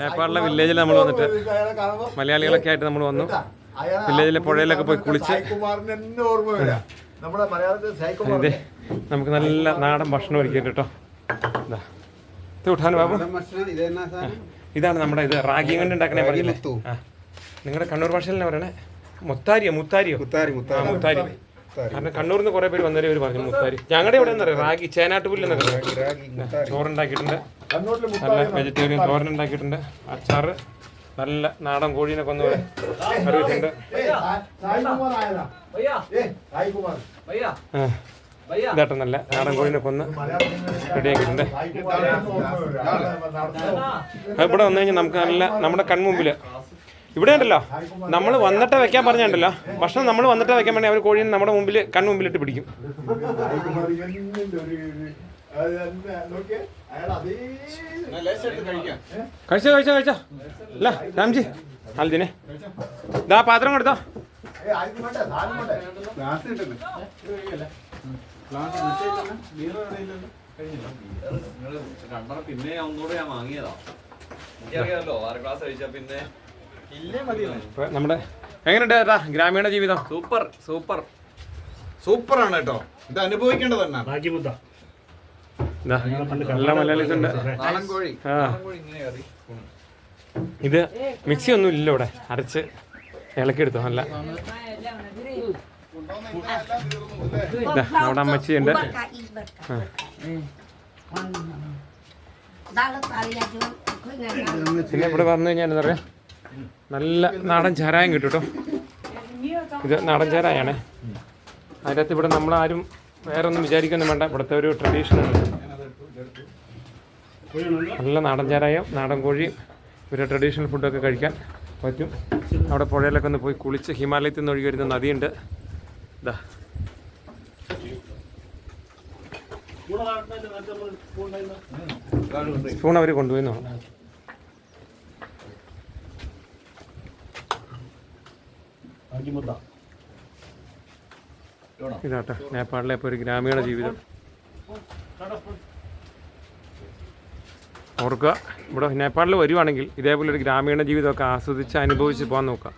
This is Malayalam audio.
നേപ്പാളിലെ വില്ലേജിൽ നമ്മൾ വന്നിട്ട് മലയാളികളൊക്കെ ആയിട്ട് നമ്മൾ വന്നു. വില്ലേജിലെ പുഴയിലൊക്കെ പോയി കുളിച്ച് ഇതേ നമുക്ക് നല്ല നാടൻ ഭക്ഷണം ഒരുക്കിയിട്ട് കേട്ടോ. ഇതാ. ബാബു. ഇതാണ് നമ്മുടെ ഇത് റാഗി കൊണ്ട് ഉണ്ടാക്കണേ പറഞ്ഞില്ലേ നിങ്ങളുടെ കണ്ണൂർ ഭാഷയിൽ എന്നാ പറയണേ? മുത്താരിയോ മുത്താരിയോ? മുത്താരി മുത്താരി. മുത്താരി. കാരണം കണ്ണൂരിൽ നിന്ന് കുറെ പേര് വന്നവര് ഇവർ പറഞ്ഞു മുത്താരി. ഞങ്ങളുടെ ഇവിടെ എന്താ പറയുക റാഗി ചേനാട്ടുപുല്ലെന്നൊക്കെ ചോറുണ്ടാക്കിയിട്ടുണ്ട്. നല്ല വെജിറ്റേറിയൻ തോരൻ ഉണ്ടാക്കിയിട്ടുണ്ട്. അച്ചാറ് നല്ല നാടൻ കോഴീനെ കൊന്നുപോലെ കറിയിട്ടുണ്ട് ഇതാട്ട നല്ല നാടൻ കോഴീനെ കൊന്ന് റെഡിയാക്കിയിട്ടുണ്ട്. ഇവിടെ വന്നു കഴിഞ്ഞാൽ നമുക്ക് നല്ല നമ്മുടെ കൺമുമ്പിൽ ഇവിടെ ഉണ്ടല്ലോ. നമ്മൾ വന്നിട്ടേ വെക്കാൻ പറഞ്ഞുണ്ടല്ലോ ഭക്ഷണം നമ്മൾ വന്നിട്ടേ വെക്കാൻ വേണ്ടി അവർ കോഴീനെ നമ്മുടെ മുമ്പിൽ കൺമുമ്പിലിട്ട് പിടിക്കും. കഴിച്ചോ കഴിച്ചോ കഴിച്ചോ. അല്ല രാംജി. അൽദിനെ ഇതാ പാത്രം കൊടുത്തോ. പിന്നെ ഞാൻ ഒന്നുകൂടെ ഞാൻ വാങ്ങിയതാ. എനിക്കറിയാമല്ലോ. ആറ് ക്ലാസ് കഴിച്ചാ പിന്നെ നമ്മുടെ എങ്ങനെയുണ്ട് ചേട്ടാ ഗ്രാമീണ ജീവിതം? Super super. സൂപ്പറാണ് കേട്ടോ. ഇത് അനുഭവിക്കേണ്ടത് തന്നെ ഇതാ എല്ലാ മലയാളീസ് ഉണ്ട്. നാടൻ കോഴി ആ. ഇങ്ങനെ ഇത് മിക്സി ഒന്നും ഇല്ല ഇവിടെ. അരച്ച് ഇളക്കിയെടുത്തു നല്ല. നമ്മുടെ അമ്മച്ചി ഉണ്ട് പിന്നെ ഇവിടെ വന്നു കഴിഞ്ഞാൽ എന്താ പറയുക നല്ല നാടൻ ചാരായം കിട്ടും കേട്ടോ. ഇത് നാടൻ ചാരായാണ്. അതിനകത്ത് ഇവിടെ നമ്മളാരും വേറെ ഒന്നും വിചാരിക്കൊന്നും വേണ്ട. ഇവിടുത്തെ ഒരു ട്രഡീഷണൽ നല്ല നാടൻ ചാരായം നാടൻ കോഴി ഒരു ട്രഡീഷണൽ ഫുഡൊക്കെ കഴിക്കാൻ പറ്റും. അവിടെ പുഴയിലൊക്കെ ഒന്ന് പോയി കുളിച്ച് ഹിമാലയത്തിൽ നിന്ന് ഒഴുകി വരുന്ന നദിയുണ്ട്. ഇതാ സ്പൂൺ അവർ കൊണ്ടുപോയി ഇതാട്ടെ നേപ്പാളിലെ ഇപ്പോൾ ഒരു ഗ്രാമീണ ജീവിതം. ഓർക്കുക ഇവിടെ നേപ്പാളിൽ വരുവാണെങ്കിൽ ഇതേപോലെ ഒരു ഗ്രാമീണ ജീവിതമൊക്കെ ആസ്വദിച്ച് അനുഭവിച്ച് പോകാൻ നോക്കുക.